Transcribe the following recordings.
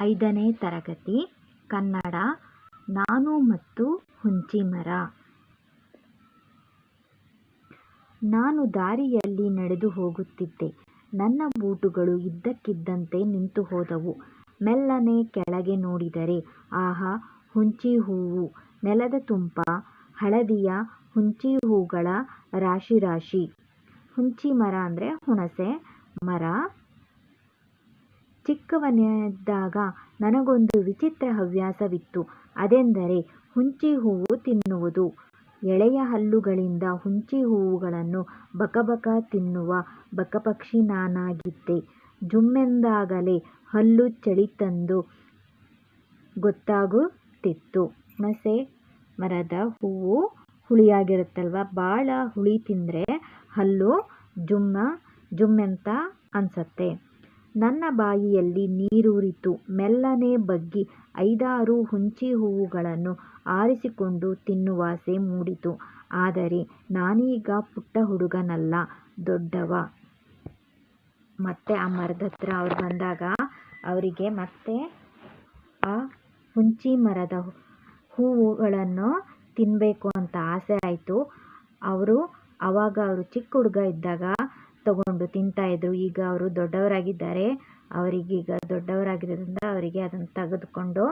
ಐದನೇ ತರಗತಿ, ಕನ್ನಡ, ನಾನು ಮತ್ತು ಹುಂಚಿಮರ ನಾನು ದಾರಿಯಲ್ಲಿ ನಡೆದು ಹೋಗುತ್ತಿದ್ದೆ. ನನ್ನ ಬೂಟುಗಳು ಇದ್ದಕ್ಕಿದ್ದಂತೆ ನಿಂತು ಹೋದವು ಮೆಲ್ಲನೆ ಕೆಳಗೆ ನೋಡಿದರೆ, ಆಹಾ, ಹುಂಚಿ ಹೂವು ನೆಲದ ತುಂಬ, ಹಳದಿಯ ಹುಂಚಿ ಹೂಗಳ ರಾಶಿರಾಶಿ. ಹುಂಚಿಮರ ಅಂದರೆ ಹುಣಸೆ ಮರ. ಚಿಕ್ಕವನಿದ್ದಾಗ ನನಗೊಂದು ವಿಚಿತ್ರ ಹವ್ಯಾಸವಿತ್ತು. ಅದೆಂದರೆ ಹುಂಚಿ ಹೂವು ತಿನ್ನುವುದು. ಎಳೆಯ ಹಲ್ಲುಗಳಿಂದ ಹುಂಚಿ ಹೂವುಗಳನ್ನು ಬಕಬಕ ತಿನ್ನುವ ಬಕಪಕ್ಷಿ ನಾನಾಗಿದ್ದೆ. ಜುಮ್ಮೆಂದಾಗಲೇ ಹಲ್ಲು ಚಳಿತೆಂದು ಗೊತ್ತಾಗುತ್ತಿತ್ತು. ಹುಣಸೆ ಮರದ ಹೂವು ಹುಳಿಯಾಗಿರುತ್ತಲ್ವಾ, ಭಾಳ ಹುಳಿ ತಿಂದರೆ ಹಲ್ಲು ಜುಮ್ಮ ಜುಮ್ಮೆಂತ ಅನ್ಸತ್ತೆ. ನನ್ನ ಬಾಯಿಯಲ್ಲಿ ನೀರೂರಿತು. ಮೆಲ್ಲನೆ ಬಗ್ಗಿ ಐದಾರು ಹುಂಚಿಹೂವುಗಳನ್ನು ಆರಿಸಿಕೊಂಡು ತಿನ್ನುವಾಸೆ ಮೂಡಿತು. ಆದರೆ ನಾನೀಗ ಪುಟ್ಟ ಹುಡುಗನಲ್ಲ, ದೊಡ್ಡವ. ಮತ್ತೆ ಆ ಮರದತ್ರ ಅವ್ರು ಬಂದಾಗ ಅವರಿಗೆ ಮತ್ತೆ ಆ ಹುಂಚಿಮರದ ಹೂವುಗಳನ್ನು ತಿನ್ಬೇಕು ಅಂತ ಆಸೆ ಆಯ್ತು. ಅವರು ಅವಾಗ ಅವರು ಚಿಕ್ಕ ಹುಡುಗ ಇದ್ದಾಗ ತಗೊಂಡು ತಿಂತಾ ಇದ್ರು. ಈಗ ಅವರು ದೊಡ್ಡವರಾಗಿದ್ದಾರೆ. ಅವರಿಗೀಗ ದೊಡ್ಡವರಾಗಿರೋದ್ರಿಂದ ಅವರಿಗೆ ಅದನ್ನ ತೆಗೆದುಕೊಂಡು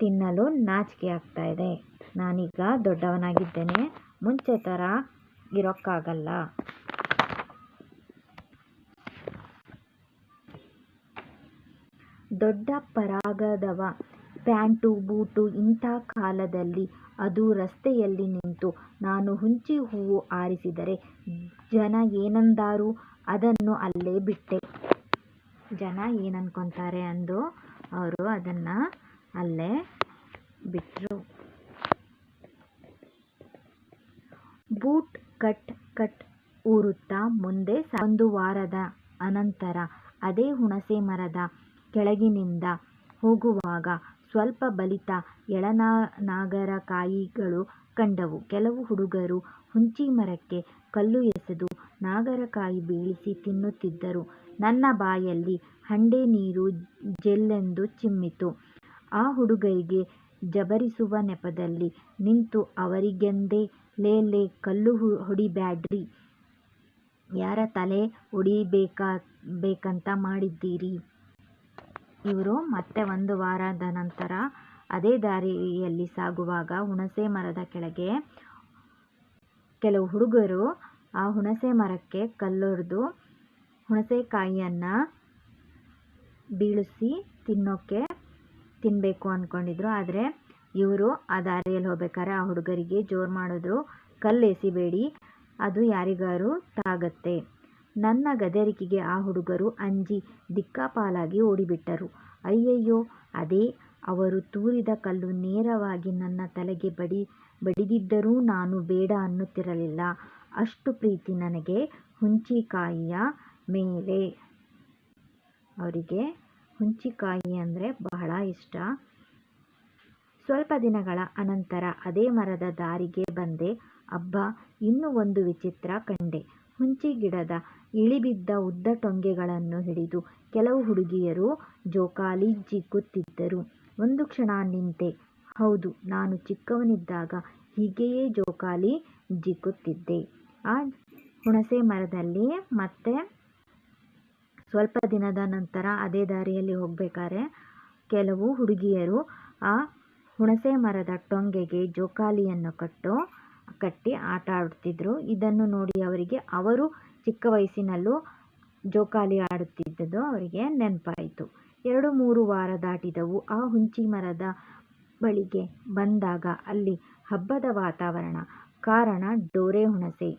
ತಿನ್ನಲು ನಾಚಿಕೆ ಆಗ್ತಾ ಇದೆ. ನಾನೀಗ ದೊಡ್ಡವನಾಗಿದ್ದೇನೆ. ಮುಂಚೆ ಥರ ಇರೋಕ್ಕಾಗಲ್ಲ. ದೊಡ್ಡ ಪರಾಗದವ ಪ್ಯಾಂಟು, ಬೂಟು ಇಂಥ ಕಾಲದಲ್ಲಿ ಅದು ರಸ್ತೆಯಲ್ಲಿ ನಿಂತು ನಾನು ಹುಂಚಿ ಹೂವು ಆರಿಸಿದರೆ ಜನ ಏನಂದಾರು ಅದನ್ನು ಅಲ್ಲೇ ಬಿಟ್ಟೆ. ಜನ ಏನನ್ಕೊಂತಾರೆ ಅಂದು ಅವರು ಅದನ್ನ ಅಲ್ಲೇ ಬಿಟ್ರು. ಬೂಟ್ ಕಟ್ ಕಟ್ ಊರುತ್ತಾ ಮುಂದೆ. ಒಂದು ವಾರದ ಅನಂತರ ಅದೇ ಹುಣಸೆ ಮರದ ಕೆಳಗಿನಿಂದ ಹೋಗುವಾಗ ಸ್ವಲ್ಪ ಬಲಿತ ಎಳನಾಗರಕಾಯಿಗಳು ಕಂಡವು. ಕೆಲವು ಹುಡುಗರು ಹುಂಚಿಮರಕ್ಕೆ ಕಲ್ಲು ಎಸೆದು ನಾಗರಕಾಯಿ ಬೀಳಿಸಿ ತಿನ್ನುತ್ತಿದ್ದರು. ನನ್ನ ಬಾಯಲ್ಲಿ ಹಂಡೆ ನೀರು ಜೆಲ್ಲೆಂದು ಚಿಮ್ಮಿತು. ಆ ಹುಡುಗರಿಗೆ ಜಬರಿಸುವ ನೆಪದಲ್ಲಿ ನಿಂತು ಅವರಿಗೆಂದೇ ಲೇ ಲೇ ಕಲ್ಲು ಹೊಡಿಬ್ಯಾಡ್ರಿ, ಯಾರ ತಲೆ ಒಡಿಬೇಕಂತ ಮಾಡಿದ್ದೀರಿ. ಇವರು ಮತ್ತೆ ಒಂದು ವಾರದ ನಂತರ ಅದೇ ದಾರಿಯಲ್ಲಿ ಸಾಗುವಾಗ ಹುಣಸೆ ಮರದ ಕೆಳಗೆ ಕೆಲವು ಹುಡುಗರು ಆ ಹುಣಸೆ ಮರಕ್ಕೆ ಕಲ್ಲೊಡ್ದು ಹುಣಸೆಕಾಯಿಯನ್ನು ಬೀಳಿಸಿ ತಿನ್ನೋಕ್ಕೆ ತಿನ್ನಬೇಕು ಅಂದ್ಕೊಂಡಿದ್ರು ಆದರೆ ಇವರು ಆ ದಾರಿಯಲ್ಲಿ ಹೋಗ್ಬೇಕಾದ್ರೆ ಆ ಹುಡುಗರಿಗೆ ಜೋರು ಮಾಡಿದ್ರು, ಕಲ್ಲು ಎಸಿಬೇಡಿ, ಅದು ಯಾರಿಗಾರು ತಾಗತ್ತೆ. ನನ್ನ ಗದರಿಕೆಗೆ ಆ ಹುಡುಗರು ಅಂಜಿ ದಿಕ್ಕಾಪಾಲಾಗಿ ಓಡಿಬಿಟ್ಟರು. ಅಯ್ಯಯ್ಯೋ ಅದೇ ಅವರು ತೂರಿದ ಕಲ್ಲು ನೇರವಾಗಿ ನನ್ನ ತಲೆಗೆ ಬಡಿದಿದ್ದರೂ ನಾನು ಬೇಡ ಅನ್ನುತ್ತಿರಲಿಲ್ಲ. ಅಷ್ಟು ಪ್ರೀತಿ ನನಗೆ ಹುಂಚಿಕಾಯಿಯ ಮೇಲೆ. ಅವರಿಗೆ ಹುಂಚಿಕಾಯಿ ಅಂದ್ರೆ ಬಹಳ ಇಷ್ಟ. ಸ್ವಲ್ಪ ದಿನಗಳ ಅನಂತರ ಅದೇ ಮರದ ದಾರಿಗೆ ಬಂದೆ. ಅಬ್ಬಾ, ಇನ್ನೂ ಒಂದು ವಿಚಿತ್ರ ಕಂಡೆ. ಹುಂಚಿ ಗಿಡದ ಇಳಿಬಿದ್ದ ಉದ್ದ ಟೊಂಗೆಗಳನ್ನು ಹಿಡಿದು ಕೆಲವು ಹುಡುಗಿಯರು ಜೋಕಾಲಿ ಜಿಕ್ಕುತ್ತಿದ್ದರು. ಒಂದು ಕ್ಷಣ ನಿಂತೆ. ಹೌದು, ನಾನು ಚಿಕ್ಕವನಿದ್ದಾಗ ಹೀಗೆಯೇ ಜೋಕಾಲಿ ಜಿಕ್ಕುತ್ತಿದ್ದೆ ಆ ಹುಣಸೆ ಮರದಲ್ಲಿ. ಮತ್ತೆ ಸ್ವಲ್ಪ ದಿನದ ನಂತರ ಅದೇ ದಾರಿಯಲ್ಲಿ ಹೋಗ್ಬೇಕಾದ್ರೆ ಕೆಲವು ಹುಡುಗಿಯರು ಆ ಹುಣಸೆ ಮರದ ಟೊಂಗೆಗೆ ಜೋಕಾಲಿಯನ್ನು ಕಟ್ಟಿ ಆಟ ಆಡುತ್ತಿದ್ರು. ಇದನ್ನು ನೋಡಿ ಅವರಿಗೆ, ಅವರು ಚಿಕ್ಕ ವಯಸ್ಸಿನಲ್ಲೂ ಜೋಕಾಲಿ ಆಡುತ್ತಿದ್ದುದು ಅವರಿಗೆ ನೆನಪಾಯಿತು ಎರಡು ಮೂರು ವಾರ ದಾಟಿದವು. ಆ ಹುಂಚಿಮರದ ಬಳಿಗೆ ಬಂದಾಗ ಅಲ್ಲಿ ಹಬ್ಬದ ವಾತಾವರಣ. ಕಾರಣ ಡೋರೆ ಹುಣಸೆ.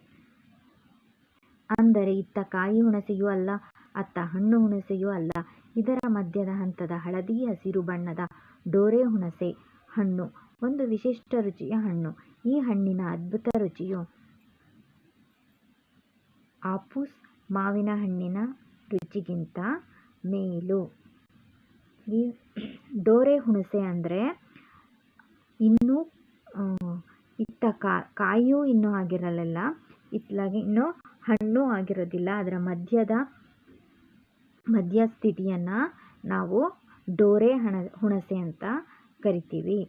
ಅಂದರೆ ಇತ್ತ ಕಾಯಿ ಹುಣಸೆಯೂ ಅಲ್ಲ, ಅತ್ತ ಹಣ್ಣು ಹುಣಸೆಯೂ ಅಲ್ಲ. ಇದರ ಮಧ್ಯದ ಹಂತದ ಹಳದಿ ಹಸಿರು ಬಣ್ಣದ ಡೋರೆ ಹುಣಸೆ ಹಣ್ಣು ಒಂದು ವಿಶಿಷ್ಟ ರುಚಿಯ ಹಣ್ಣು. ಈ ಹಣ್ಣಿನ ಅದ್ಭುತ ರುಚಿಯು ಆಪೂಸ್ ಮಾವಿನ ಹಣ್ಣಿನ ರುಚಿಗಿಂತ ಮೇಲು. ಡೋರೆ ಹುಣಸೆ ಅಂದ್ರೆ ಇನ್ನು ಇತ್ತ ಕಾಯಿಯೂ ಇನ್ನೂ ಆಗಿರಲಿಲ್ಲ, ಇತ್ತಲಾಗೆ ಇನ್ನು ಹಣ್ಣು ಆಗಿರೋದಿಲ್ಲ. ಅದರ ಮಧ್ಯದ ಮಧ್ಯ ಸ್ಥಿತಿಯನ್ನ ನಾವು ಡೋರೆ ಹಣ ಹುಣಸೆ ಅಂತ ಕರಿತೀವಿ.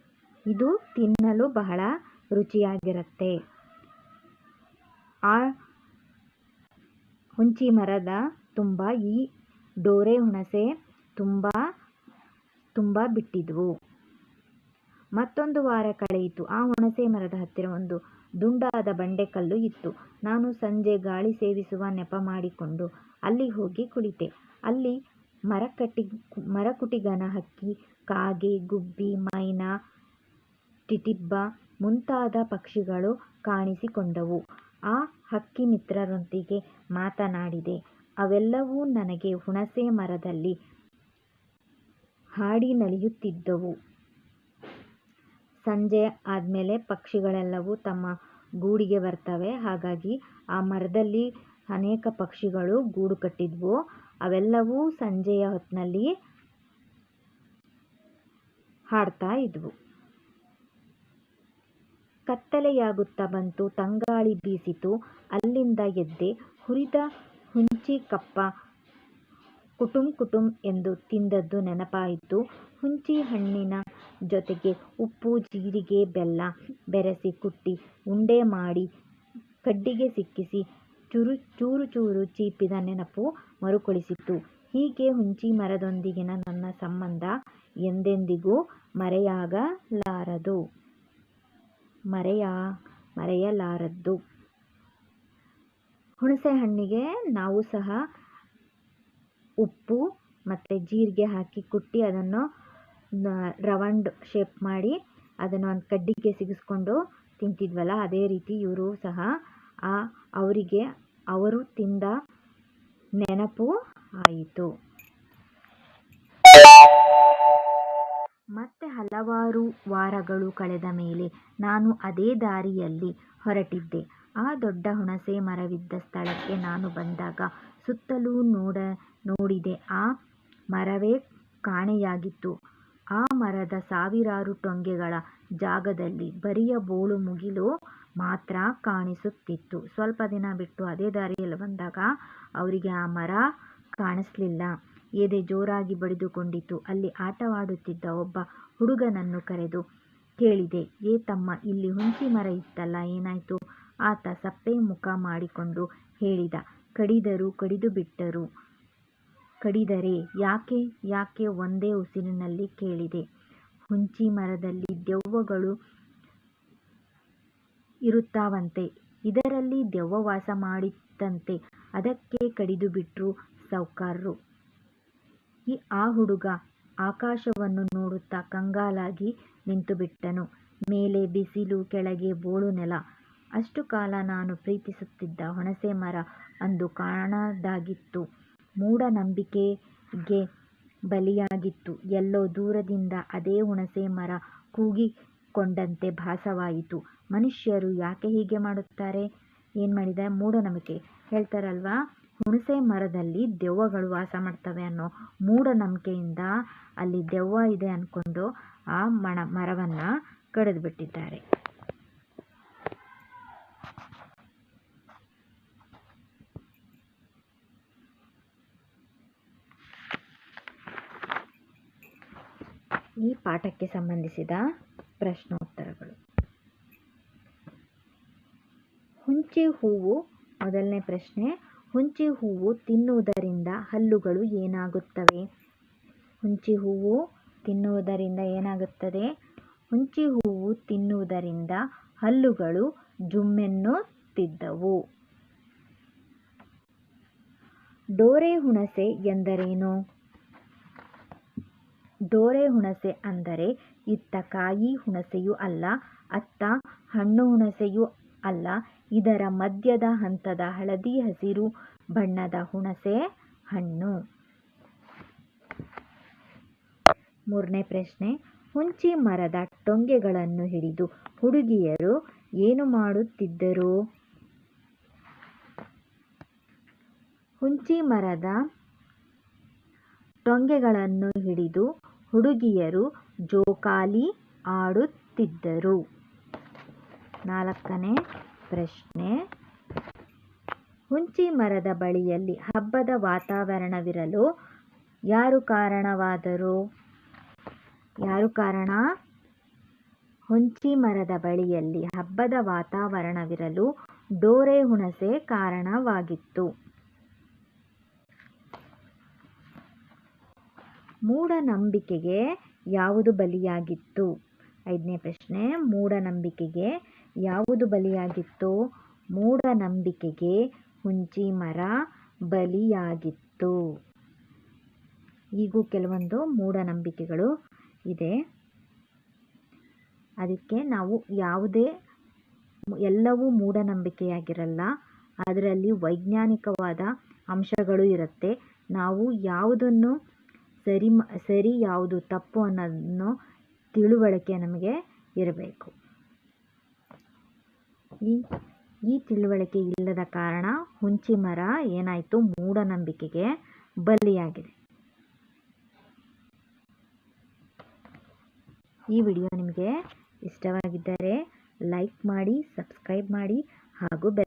ಇದು ತಿನ್ನಲು ಬಹಳ ರುಚಿಯಾಗಿರುತ್ತೆ. ಆ ಹುಂಚಿ ಮರದ ತುಂಬ ಈ ಡೋರೆ ಹುಣಸೆ ತುಂಬ ತುಂಬ ಬಿಟ್ಟಿದ್ವು. ಮತ್ತೊಂದು ವಾರ ಕಳೆಯಿತು. ಆ ಹುಣಸೆ ಮರದ ಹತ್ತಿರ ಒಂದು ದುಂಡಾದ ಬಂಡೆಕಲ್ಲು ಇತ್ತು. ನಾನು ಸಂಜೆ ಗಾಳಿ ಸೇವಿಸುವ ನೆಪ ಮಾಡಿಕೊಂಡು ಅಲ್ಲಿ ಹೋಗಿ ಕುಳಿತೆ. ಅಲ್ಲಿ ಮರಕಟ್ಟಿ ಮರಕುಟಿಗನ ಹಕ್ಕಿ ಕಾಗೆ ಗುಬ್ಬಿ ಮೈನ, ಟಿಟಿಬ್ಬ ಮುಂತಾದ ಪಕ್ಷಿಗಳು ಕಾಣಿಸಿಕೊಂಡವು. ಆ ಹಕ್ಕಿ ಮಿತ್ರರೊಂದಿಗೆ ಮಾತನಾಡಿದೆ. ಅವೆಲ್ಲವೂ ನನಗೆ ಹುಣಸೆ ಮರದಲ್ಲಿ ಹಾಡಿ ನಲಿಯುತ್ತಿದ್ದವು. ಸಂಜೆ ಆದಮೇಲೆ ಪಕ್ಷಿಗಳೆಲ್ಲವೂ ತಮ್ಮ ಗೂಡಿಗೆ ಬರ್ತವೆ. ಹಾಗಾಗಿ ಆ ಮರದಲ್ಲಿ ಅನೇಕ ಪಕ್ಷಿಗಳು ಗೂಡು ಕಟ್ಟಿದ್ವು. ಅವೆಲ್ಲವೂ ಸಂಜೆಯ ಹೊತ್ತಿನಲ್ಲಿ ಹಾಡ್ತಾ ಇದ್ವು. ಕತ್ತಲೆಯಾಗುತ್ತಾ ಬಂತು, ತಂಗಾಳಿ ಬೀಸಿತು. ಅಲ್ಲಿಂದ ಎದ್ದೆ ಹುರಿದ ಹುಂಚಿ ಕಪ್ಪ ಕುಟುಂ ಕುಟುಂ ಎಂದು ತಿಂದದ್ದು ನೆನಪಾಯಿತು. ಹುಂಚಿ ಹಣ್ಣಿನ ಜೊತೆಗೆ ಉಪ್ಪು, ಜೀರಿಗೆ, ಬೆಲ್ಲ ಬೆರೆಸಿ ಕುಟ್ಟಿ, ಉಂಡೆ ಮಾಡಿ ಕಡ್ಡಿಗೆ ಸಿಕ್ಕಿಸಿ ಚೂರು ಚೂರು ಚೂರು ಚೀಪಿದ ನೆನಪು ಮರುಕಳಿಸಿತು ಹೀಗೆ ಹುಂಚಿ ಮರದೊಂದಿಗಿನ ನನ್ನ ಸಂಬಂಧ ಎಂದೆಂದಿಗೂ ಮರೆಯಾಗಲಾರದು ಮರೆಯ, ಮರೆಯಲಾರದ್ದು. ಹುಣಸೆ ಹಣ್ಣಿಗೆ ನಾವು ಸಹ ಉಪ್ಪು ಮತ್ತು ಜೀರಿಗೆ ಹಾಕಿ ಕುಟ್ಟಿ ಅದನ್ನು ರವಂಡ್ ಶೇಪ್ ಮಾಡಿ ಅದನ್ನು ಒಂದು ಕಡ್ಡಿಗೆ ಸಿಗಿಸ್ಕೊಂಡು ತಿಂತಿದ್ವಲ್ಲ, ಅದೇ ರೀತಿ ಇವರು ಸಹ ಆ ಅವರಿಗೆ, ಅವರು ತಿಂದ ನೆನಪು ಆಯಿತು. ಮತ್ತೆ ಹಲವಾರು ವಾರಗಳು ಕಳೆದ ಮೇಲೆ ನಾನು ಅದೇ ದಾರಿಯಲ್ಲಿ ಹೊರಟಿದ್ದೆ. ಆ ದೊಡ್ಡ ಹುಣಸೆ ಮರವಿದ್ದ ಸ್ಥಳಕ್ಕೆ ನಾನು ಬಂದಾಗ ಸುತ್ತಲೂ ನೋಡ, ನೋಡಿದೆ. ಆ ಮರವೇ ಕಾಣೆಯಾಗಿತ್ತು. ಆ ಮರದ ಸಾವಿರಾರು ಟೊಂಗೆಗಳ ಜಾಗದಲ್ಲಿ ಬರಿಯ ಬೋಳು ಮುಗಿಲು ಮಾತ್ರ ಕಾಣಿಸುತ್ತಿತ್ತು. ಸ್ವಲ್ಪ ದಿನ ಬಿಟ್ಟು ಅದೇ ದಾರಿಯಲ್ಲಿ ಬಂದಾಗ ಅವರಿಗೆ ಆ ಮರ ಕಾಣಿಸ್ಲಿಲ್ಲ. ಎದೆ ಜೋರಾಗಿ ಬಡಿದುಕೊಂಡಿತು. ಅಲ್ಲಿ ಆಟವಾಡುತ್ತಿದ್ದ ಒಬ್ಬ ಹುಡುಗನನ್ನು ಕರೆದು ಕೇಳಿದೆ, ಏ ತಮ್ಮ, ಇಲ್ಲಿ ಹುಣ್ಸೆ ಮರ ಇತ್ತಲ್ಲ, ಏನಾಯ್ತು? ಆತ ಸಪ್ಪೆ ಮುಖ ಮಾಡಿಕೊಂಡು ಹೇಳಿದ, ಕಡಿದರು ಕಡಿದು ಬಿಟ್ಟರು. ಕಡಿದರೆ ಯಾಕೆ ಯಾಕೆ ಒಂದೇ ಉಸಿರಿನಲ್ಲಿ ಕೇಳಿದೆ? ಹುಂಚಿ ಮರದಲ್ಲಿ ದೆವ್ವಗಳು ಇರುತ್ತಾವಂತೆ. ಇದರಲ್ಲಿ ದೆವ್ವ ವಾಸ ಮಾಡಿತ್ತಂತೆ. ಅದಕ್ಕೆ ಕಡಿದು ಬಿಟ್ರು ಸೌಕಾರರು ಈ ಆ ಹುಡುಗ ಆಕಾಶವನ್ನು ನೋಡುತ್ತಾ ಕಂಗಾಲಾಗಿ ನಿಂತುಬಿಟ್ಟನು. ಮೇಲೆ ಬಿಸಿಲು, ಕೆಳಗೆ ಬೋಳು ನೆಲ. ಅಷ್ಟು ಕಾಲ ನಾನು ಪ್ರೀತಿಸುತ್ತಿದ್ದ ಹುಣಸೆ ಮರ ಅಂದು ಕಾಣದಾಗಿತ್ತು. ಮೂಢನಂಬಿಕೆಗೆ ಬಲಿಯಾಗಿತ್ತು. ಎಲ್ಲೋ ದೂರದಿಂದ ಅದೇ ಹುಣಸೆ ಮರ ಕೂಗಿಕೊಂಡಂತೆ ಭಾಸವಾಯಿತು. ಮನುಷ್ಯರು ಯಾಕೆ ಹೀಗೆ ಮಾಡುತ್ತಾರೆ? ಏನು ಮಾಡಿದೆ? ಮೂಢನಂಬಿಕೆ ಹೇಳ್ತಾರಲ್ವಾ? ಹುಣಸೆ ಮರದಲ್ಲಿ ದೆವ್ವಗಳು ವಾಸ ಮಾಡ್ತವೆ ಅನ್ನೋ ಮೂಢನಂಬಿಕೆಯಿಂದ ಅಲ್ಲಿ ದೆವ್ವ ಇದೆ ಅಂದ್ಕೊಂಡು ಆ ಮರವನ್ನು ಕಡಿದು ಈ ಪಾಠಕ್ಕೆ ಸಂಬಂಧಿಸಿದ ಪ್ರಶ್ನೋತ್ತರಗಳು. ಹುಂಚಿ ಹೂವು ಮೊದಲನೇ ಪ್ರಶ್ನೆ. ಹುಂಚಿ ಹೂವು ತಿನ್ನುವುದರಿಂದ ಹಲ್ಲುಗಳು ಏನಾಗುತ್ತವೆ? ಹುಂಚಿ ಹೂವು ತಿನ್ನುವುದರಿಂದ ಏನಾಗುತ್ತದೆ? ಹುಂಚಿ ಹೂವು ತಿನ್ನುವುದರಿಂದ ಹಲ್ಲುಗಳು ಜುಮ್ಮೆನ್ನುತ್ತಿದ್ದವು. ಡೋರೆ ಹುಣಸೆ ಎಂದರೇನು? ಡೋರೆ ಹುಣಸೆ ಅಂದರೆ ಇತ್ತ ಕಾಯಿ ಹುಣಸೆಯೂ ಅಲ್ಲ, ಅತ್ತ ಹಣ್ಣು ಹುಣಸೆಯೂ ಅಲ್ಲ. ಇದರ ಮಧ್ಯದ ಹಂತದ ಹಳದಿ ಹಸಿರು ಬಣ್ಣದ ಹುಣಸೆ ಹಣ್ಣು. ಮೂರನೇ ಪ್ರಶ್ನೆ. ಹುಂಚಿ ಮರದ ಟೊಂಗೆಗಳನ್ನು ಹಿಡಿದು ಹುಡುಗಿಯರು ಏನು ಮಾಡುತ್ತಿದ್ದರು? ಹುಂಚಿ ಮರದ ಟೊಂಗೆಗಳನ್ನು ಹಿಡಿದು ಹುಡುಗಿಯರು ಜೋಕಾಲಿ ಆಡುತ್ತಿದ್ದರು. ನಾಲ್ಕನೇ ಪ್ರಶ್ನೆ. ಹುಂಚಿ ಮರದ ಬಳಿಯಲ್ಲಿ ಹಬ್ಬದ ವಾತಾವರಣವಿರಲು ಯಾರು ಕಾರಣವಾದರು? ಯಾರು ಕಾರಣ? ಹುಂಚಿ ಮರದ ಬಳಿಯಲ್ಲಿ ಹಬ್ಬದ ವಾತಾವರಣವಿರಲು ಡೋರೆ ಹುಣಸೆ ಕಾರಣವಾಗಿತ್ತು. ಮೂಢನಂಬಿಕೆಗೆ ಯಾವುದು ಬಲಿಯಾಗಿತ್ತು? ಐದನೇ ಪ್ರಶ್ನೆ, ಮೂಢನಂಬಿಕೆಗೆ ಯಾವುದು ಬಲಿಯಾಗಿತ್ತು? ಮೂಢನಂಬಿಕೆಗೆ ಹುಂಚಿ ಮರ ಬಲಿಯಾಗಿತ್ತು. ಈಗೂ ಕೆಲವೊಂದು ಮೂಢನಂಬಿಕೆಗಳು ಇದೆ. ಅದಕ್ಕೆ ನಾವು ಯಾವುದೇ ಎಲ್ಲವೂ ಮೂಢನಂಬಿಕೆಯಾಗಿರಲ್ಲ. ಅದರಲ್ಲಿ ವೈಜ್ಞಾನಿಕವಾದ ಅಂಶಗಳು ಇರುತ್ತೆ. ನಾವು ಯಾವುದನ್ನು ಸರಿ ಮ, ಸರಿ ಯಾವುದು ತಪ್ಪು ಅನ್ನೋದನ್ನು ತಿಳುವಳಿಕೆ ನಮಗೆ ಇರಬೇಕು. ಈ ಈ ತಿಳುವಳಿಕೆ ಇಲ್ಲದ ಕಾರಣ ಹುಂಚಿ ಮರ ಏನಾಯಿತು ಮೂಢನಂಬಿಕೆಗೆ ಬಲಿಯಾಗಿದೆ. ಈ ವಿಡಿಯೋ ನಿಮಗೆ ಇಷ್ಟವಾಗಿದ್ದರೆ ಲೈಕ್ ಮಾಡಿ, ಸಬ್ಸ್ಕ್ರೈಬ್ ಮಾಡಿ ಹಾಗೂ ಬೆಲ್